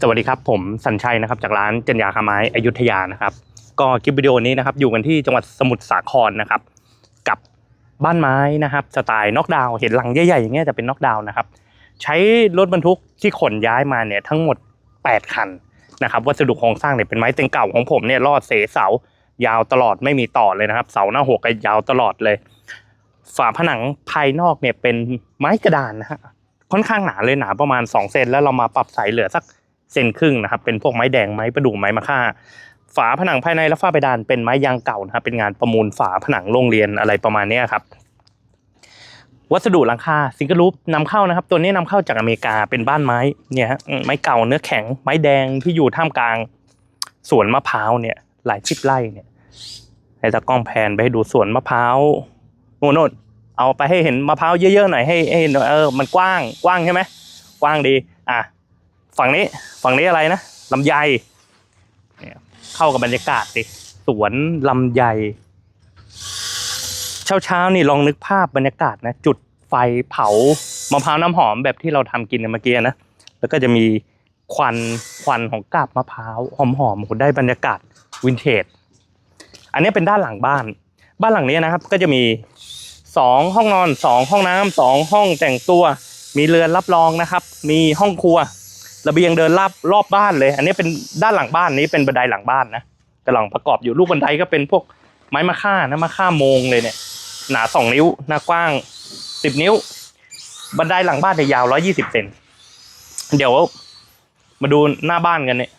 สวัสดีครับผมสัญชัยนะครับจากร้านเจนยาคาไม้อยุธยานะครับ ก็คลิปวิดีโอนี้นะครับอยู่กันที่จังหวัดสมุทรสาครนะครับ กับบ้านไม้นะครับสไตล์น็อกดาวเห็นหลังใหญ่ๆอย่างเงี้ยจะเป็นน็อกดาวน์นะครับ ใช้รถบรรทุกที่ขนย้ายมาเนี่ยทั้งหมด 8 คันนะครับวัสดุโครงสร้างเนี่ยเป็นไม้เต็งเก่าของผมเนี่ยรอดเสเสายาวตลอดไม่มีต่อเลยนะครับ เสาหน้าหัวก็ยาวตลอดเลย ฝาผนังภายนอกเนี่ยเป็นไม้กระดานนะฮะค่อนข้างหนาเลยหนาประมาณ2เซนแล้วเรามาปรับใสเหลือสัก เซนครึ่งนะครับเป็นพวกไม้แดงไม้ประดู่ไม้มะค่า ฝาผนังภายในและฝ้าเพดานเป็นไม้ยางเก่านะครับเป็นงานประมูลฝาผนังโรงเรียนอะไรประมาณนี้ครับวัสดุหลังคาซิงเกิลรูปนำเข้านะครับ ตัวนี้นำเข้าจากอเมริกาเป็นบ้านไม้เนี่ยไม้เก่าเนื้อแข็งไม้แดงที่อยู่ท่ามกลางสวนมะพร้าวเนี่ย หลายชิบไร่เนี่ยให้ตากล้องแพนไปให้ดูสวนมะพร้าวโน่นโน่เอาไปให้เห็นมะพร้าวเยอะๆหน่อยให้ให้เห็นเออมันกว้างกว้างใช่ไหมกว้างดี อะ ฝั่งนี้ฝั่งนี้อะไรนะลำไยเข้ากับบรรยากาศดิสวนลำไยเช้าเช้าๆนี่ลองนึกภาพบรรยากาศนะ จุดไฟเผามะพร้าวน้ำหอมแบบที่เราทำกินกันเมื่อกี้นะแล้วก็จะมีควันควันของกาบมะพร้าวหอมหอมๆโหได้บรรยากาศวินเทจ อันนี้เป็นด้านหลังบ้าน บ้านหลังนี้นะครับ ก็จะมีสองห้องนอนสองห้องน้ำสองห้องแต่งตัว มีเรือนรับรองนะครับ มีห้องครัว ระเบียงเดินรอบรอบบ้านเลย อันนี้เป็นด้านหลังบ้านนี้เป็นบันไดหลังบ้านนะกำลังประกอบอยู่ลูกบันไดก็เป็นพวกไม้มะค่านะมะค่าโมงเลยเนี่ย หนาสองนิ้วหน้ากว้างสิบนิ้ว บันไดหลังบ้านเนี่ยยาวร้อยี่สิบเซนเดี๋ยวมาดูหน้าบ้านกันเนี่ย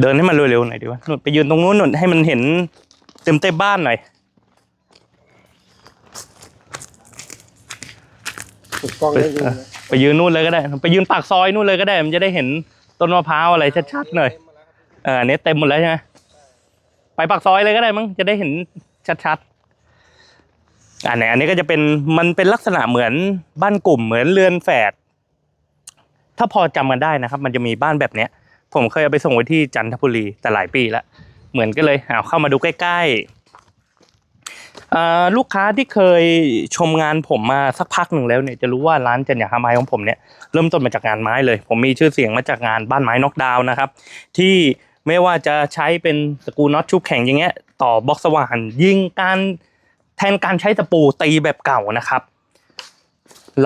เดินให้มันเร็วๆหน่อยดีวะนู่นไปยืนตรงนู้นนู่นให้มันเห็นเต็มเต็มบ้านหน่อยถูกกล้องได้ยินไหมไปยืนนู่นเลยก็ได้ ไปยืนปากซอยนู่นเลยก็ได้ มันจะได้เห็นต้นมะพร้าวอะไรชัดๆหน่อยเอออันนี้เต็มหมดแล้วใช่ไหมไปปากซอยเลยก็ได้มั้งจะได้เห็นชัดๆอันไหนอันนี้ก็จะเป็นมันเป็นลักษณะเหมือนบ้านกลุ่มเหมือนเรือนแฝดถ้าพอจำกันได้นะครับ มันจะมีบ้านแบบเนี้ย ผมเคยเอาไปส่งไว้ที่จันทบุรีแต่หลายปีแล้วเหมือนกันเลยเอาเข้ามาดูใกล้ๆลูกค้าที่เคยชมงานผมมาสักพักหนึ่งแล้วเนี่ยจะรู้ว่าร้านจันยาคาไม้ของผมเนี่ยเริ่มต้นมาจากงานไม้เลย ผมมีชื่อเสียงมาจากงานบ้านไม้นอกดาวนะครับ ที่ไม่ว่าจะใช้เป็นสกรูน็อตชุบแข็งอย่างเงี้ยต่อบล็อกสว่านยิงการแทนการใช้ตะปูตีแบบเก่านะครับ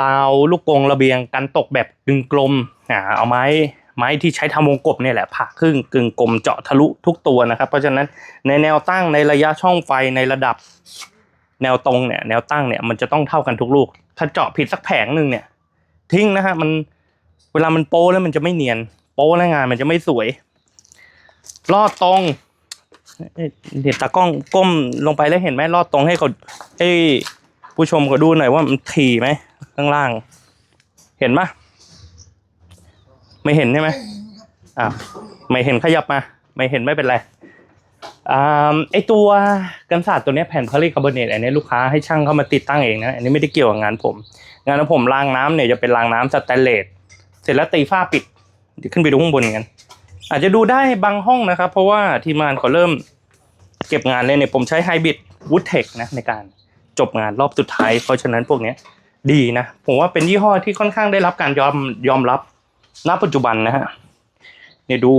ราวลูกกรงระเบียงกันตกแบบกึ่งกลมอ่าเอาไม้ ไม้ที่ใช้ทำวงกบเนี่ยแหละผ่าครึ่งกึ่งกลมเจาะทะลุทุกตัวนะครับ เพราะฉะนั้นในแนวตั้งในระยะช่องไฟในระดับแนวตรงเนี่ยแนวตั้งเนี่ยมันจะต้องเท่ากันทุกลูก ถ้าเจาะผิดสักแผงหนึ่งเนี่ย ทิ้งนะฮะมันเวลามันโป้แล้วมันจะไม่เนียน โป้แล้วงานมันจะไม่สวยลอดตรงเดี๋ยวตากล้องก้มลงไปแล้วเห็นไหมลอดตรงให้เขาให้ผู้ชมเขาดูหน่อยว่ามันถี่ไหมข้างล่าง เห็นปะ ไม่เห็นใช่ไหมอ่าไม่เห็นขยับมา ไม่เห็นไม่เป็นไรอ่าไอตัวกันศาสตร์ตัวนี้แผ่นพาริคาร์บอเนตอันนี้ลูกค้าให้ช่างเข้ามาติดตั้งเองนะ อันนี้ไม่ได้เกี่ยวกับงานผม งานของผมรางน้ำเนี่ยจะเป็นรางน้ำสแตนเลสเสร็จแล้วตีฝ้าปิดขึ้นไปดูข้างบนกันอาจจะดูได้บางห้องนะครับ เพราะว่าทีมงานเขาเริ่มเก็บงานเลยเนี่ยผมใช้ไฮบริดวูดเทคนะในการจบงานรอบสุดท้าย เพราะฉะนั้นพวกนี้ดีนะ ผมว่าเป็นยี่ห้อที่ค่อนข้างได้รับการยอมยอมรับ ณปัจจุบันนะฮะเนี่ยดู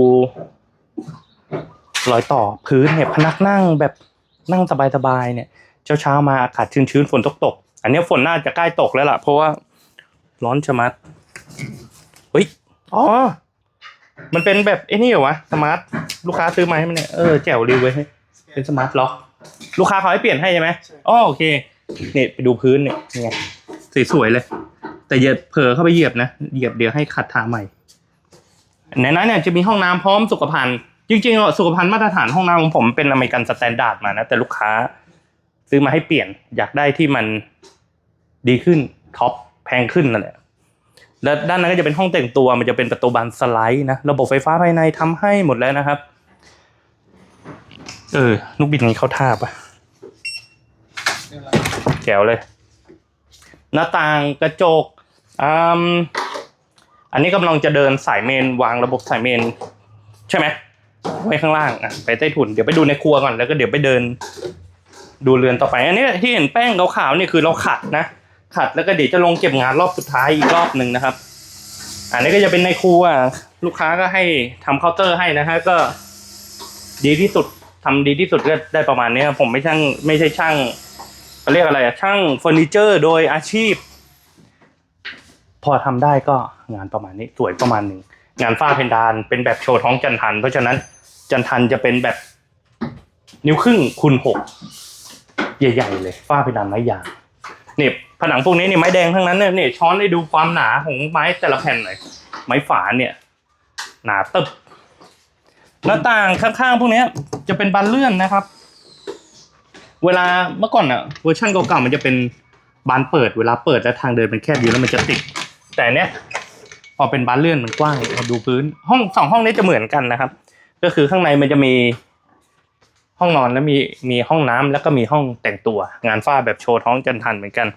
รอยต่อพื้นเนี่ยพนักนั่งแบบนั่งสบายๆเนี่ยเช้าเช้าๆมาอากาศชื้นๆฝนตกตกอันนี้ฝนน่าจะใกล้ตกแล้วล่ะ เพราะว่าร้อนชะมัดเฮ้ยอ๋อ มันเป็นแบบไอ้นี่เหรอวะสมาร์ทลูกค้าซื้อมาให้มันเนี่ยเออแจ๋วดีเว้ยเป็นสมาร์ทล็อกลูกค้าเขาให้เปลี่ยนให้ใช่ไหมอ๋อโอเคเนี่ยไปดูพื้นเนี่ยนี่ไงสวยๆเลย แต่อย่าเผลอเข้าไปเหยียบนะเหยียบเดี๋ยวให้ขัดทาใหม่ในนั้นเนี่ยจะมีห้องน้ำพร้อมสุขภัณฑ์จริงๆสุขภัณฑ์มาตรฐานห้องน้ำของผมเป็นอเมริกันสแตนดาร์ดมานะแต่ลูกค้า ซื้อมาให้เปลี่ยนอยากได้ที่มันดีขึ้นท็อปแพงขึ้นนั่นแหละแล้วด้านนั้นก็จะเป็นห้องแต่งตัวมันจะเป็นประตูบานสไลด์นะระบบไฟฟ้าภายในทำให้หมดแล้วนะครับ เออลูกบิดนี้เข้าท่าปะแจ๋วเลย หน้าต่างกระจก อันนี้กำลังจะเดินสายเมนวางระบบสายเมน ใช่ไหมไว้ข้างล่างอะไปใต้ถุนเดี๋ยวไปดูในครัวก่อนแล้วก็เดี๋ยวไปเดิน ดูเรือนต่อไป อันนี้ที่เห็นแป้งขาวๆนี่คือเราขัดนะ ขัดแล้วก็เดี๋ยวจะลงเก็บงานรอบสุดท้ายอีกรอบหนึ่งนะครับ อันนี้ก็จะเป็นในครัวลูกค้าก็ให้ทำเคาน์เตอร์ให้นะฮะก็ ดีที่สุดทำดีที่สุดก็ได้ประมาณนี้ครับผมไม่ช่างไม่ใช่ช่างเขาเรียกอะไรอะช่างเฟอร์นิเจอร์ โดยอาชีพ พอทำได้ก็งานประมาณนี้สวยประมาณหนึ่งงานฝ้าเพดานเป็นแบบโชว์ท้องจันทัน เพราะฉะนั้นจันทันจะเป็นแบบนิ้วครึ่งคูณหกใหญ่ๆเลยฝ้าเพดานไม้ยางเนี่ยผนังพวกนี้เนี่ยไม้แดงทั้งนั้นเนี่ยเนี่ยช้อนให้ดูความหนาของไม้แต่ละแผ่นหน่อยไม้ฝาเนี่ย หนาตึบหน้าต่างข้างๆพวกนี้จะเป็นบานเลื่อนนะครับ เวลาเมื่อก่อนอะเวอร์ชันเก่าๆมันจะเป็นบานเปิดเวลาเปิดแล้วทางเดินมันแคบอยู่แล้วมันจะติด แต่เนี้ยพอเป็นบานเลื่อนมันกว้างเราดูพื้น ห้องสองห้องนี้จะเหมือนกันนะครับ ก็คือข้างในมันจะมีห้องนอนแล้วมีมีห้องน้ำแล้วก็มีห้องแต่งตัว งานฝ้าแบบโชว์ท้องจันทันเหมือนกัน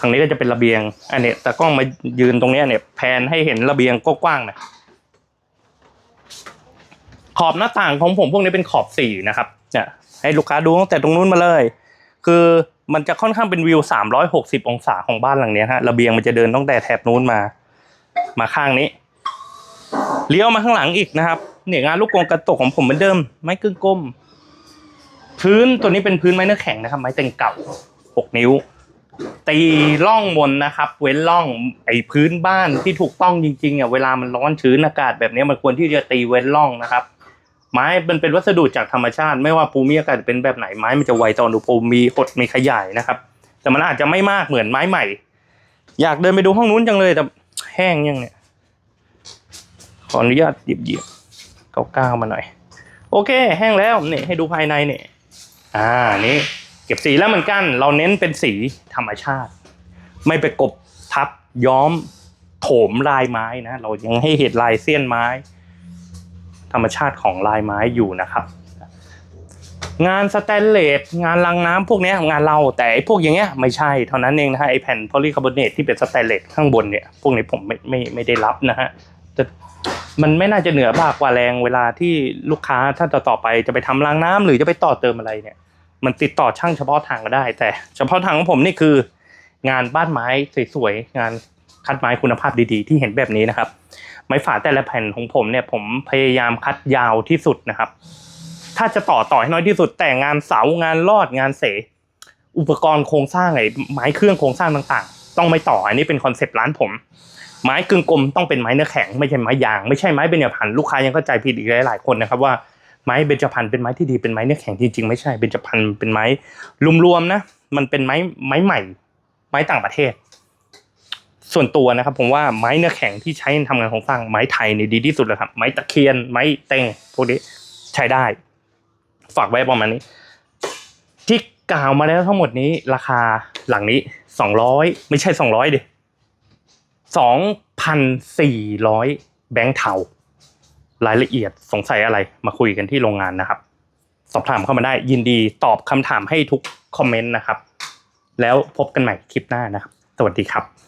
ทางนี้ก็จะเป็นระเบียง อันนี้แต่กล้องมายืนตรงนี้เนี่ยแพนให้เห็นระเบียงกว้างๆน่อยขอบหน้าต่างของผมพวกนี้เป็นขอบสี่นะครับเนี่ยให้ลูกค้าดูตั้งแต่ตรงนู้นมาเลย คือ มันจะค่อนข้างเป็นวิว 360 องศาของบ้านหลังนี้ฮะระเบียงมันจะเดินตั้งแต่แถบนู้นมา มาข้างนี้ เลี้ยวมาข้างหลังอีกนะครับเนี่ยงานลูกกรงกระตกของผมเหมือนเดิม ไม้กึ่งก้ม พื้นตัวนี้เป็นพื้นไม้เนื้อแข็งนะครับ ไม้เต็งเก่า 6 นิ้ว ตีร่องมนนะครับ เว้นร่องไอ้พื้นบ้านที่ถูกต้องจริงๆอะเวลามันร้อนชื้นอากาศแบบนี้มันควรที่จะตีเว้นร่องนะครับ ไม้มันเป็นวัสดุจากธรรมชาติ ไม่ว่าภูมิอากาศเป็นแบบไหนไม้มันจะไวต่ออุณหภูมิมีหดมีขยายนะครับ แต่มันอาจจะไม่มากเหมือนไม้ใหม่ อยากเดินไปดูห้องนู้นจังเลยแต่แห้งยังเนี่ย ขออนุญาตหยิบหยิบเก้าๆมาหน่อย โอเค แห้งแล้วนี่ให้ดูภายในเนี่ยอ่านี่เก็บสีแล้วเหมือนกัน เราเน้นเป็นสีธรรมชาติ ไม่ไปกบทับย้อมโถมลายไม้นะ เรายังให้เห็นลายเสี้ยนไม้ ธรรมชาติของลายไม้อยู่นะครับ งานสแตนเลสงานลังน้ำพวกนี้งานเราแต่พวกอย่างเงี้ยไม่ใช่เท่านั้นเองนะฮะไอแผ่นโพลีคาร์บอเนตที่เป็นสแตนเลสข้างบนเนี่ยพวกนี้ผมไม่ไม่ไม่ได้รับนะฮะแต่มันไม่น่าจะเหนือบากกว่าแรงเวลาที่ลูกค้าถ้าต่อต่อไปจะไปทำรางน้ำหรือจะไปต่อเติมอะไรเนี่ย มันติดต่อช่างเฉพาะทางก็ได้ แต่เฉพาะทางของผมนี่คือ งานบ้านไม้สวยๆงาน คัดไม้คุณภาพดีๆ ที่เห็นแบบนี้นะครับ ไม้ฝาแต่ละแผ่นของผมเนี่ยผมพยายามคัดยาวที่สุดนะครับ ถ้าจะต่อต่อให้น้อยที่สุด แต่งานเสางานลอดงานเส อุปกรณ์โครงสร้างไอ้ไม้เครื่องโครงสร้างต่างๆ ต้องไม่ต่ออันนี้เป็นคอนเซปต์ร้านผม ไม้กึ่งกลมต้องเป็นไม้เนื้อแข็งไม่ใช่ไม้ยางไม่ใช่ไม้เบญจพรรณลูกค้ายังเข้าใจผิดอีกหลายๆคนนะครับว่าไม้เบญจพรรณเป็นไม้ที่ดีเป็นไม้เนื้อแข็งจริงๆไม่ใช่เบญจพรรณเป็นไม้รวมๆนะมันเป็นไม้ไม้ใหม่ ไม้ต่างประเทศ ส่วนตัวนะครับผมว่าไม้เนื้อแข็งที่ใช้ทำงานของสร้างไม้ไทยนี่ดีที่สุดเลยครับ ไม้ตะเคียนไม้เต็งพวกนี้ใช้ได้ ฝากไว้ประมาณนี้ ที่กล่าวมาแล้วทั้งหมดนี้ราคาหลังนี้สองร้อยไม่ใช่สองร้อยดิสองพันสี่ร้อยแบงค์เทารายละเอียดสงสัยอะไรมาคุยกันที่โรงงานนะครับ สอบถามเข้ามาได้ยินดีตอบคำถามให้ทุกคอมเมนต์นะครับ แล้วพบกันใหม่คลิปหน้านะครับ สวัสดีครับ